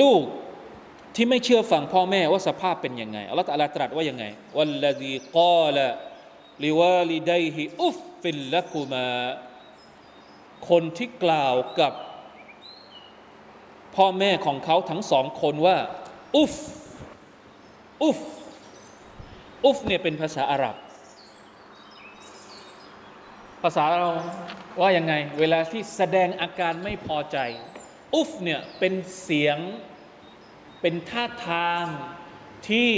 ลูกที่ไม่เชื่อฟังพ่อแม่ว่าสภาพเป็นยังไงอัลลอฮฺตรัสตรัสว่ายังไงวัลลดีกาละลิวาลิดัยฮิอุฟฟิลละกุมาคนที่กล่าวกับ พ่อแม่ของเขาทั้งสองคนว่า อุฟอุฟอุฟเนี่ยเป็นภาษาอาหรับ ภาษาเราว่ายังไง เวลาที่แสดงอาการไม่พอใจ อุฟเนี่ยเป็นเสียงเป็นท่าทางที่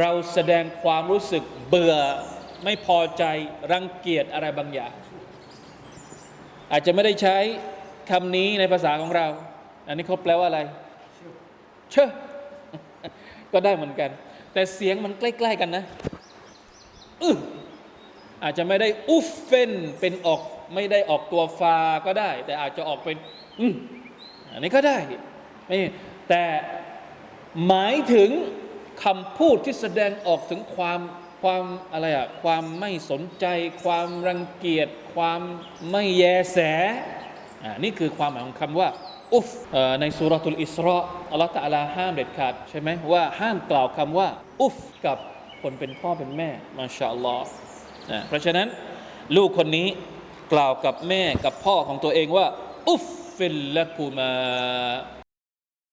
เราแสดงความรู้สึกเบื่อไม่พอใจรังเกียจอะไรบางอย่าง อาจจะไม่ได้ใช้คำนี้ในภาษาของเรา อันนี้เขาแปลว่าอะไร เชอก็ได้เหมือนกัน แต่เสียงมันใกล้ ๆกันนะอึอาจจะไม่ได้อุฟเฟนเป็นออกไม่ได้ออกตัวฟาก็ได้ แต่อาจจะออกเป็นอื อันนี้ก็ได้นี่แต่หมายถึงคำพูดที่แสดงออกถึงความความอะไรอะความไม่สนใจ ความรังเกียจ ความไม่แยแสอ่านี่คือความหมายของคำว่าอุฟอในสุรทูลอิสราอัลลอฮฺตะอาลาห้ามเด็ดขาดใช่ไหมว่าห้ามกล่าวคำว่า อุฟกับคนเป็นพ่อเป็นแม่มาชาอัลลอฮ์นะเพราะฉะนั้นลูกคนนี้กล่าวกับแม่กับพ่อของตัวเองว่า อุฟ ฟิลละกูมา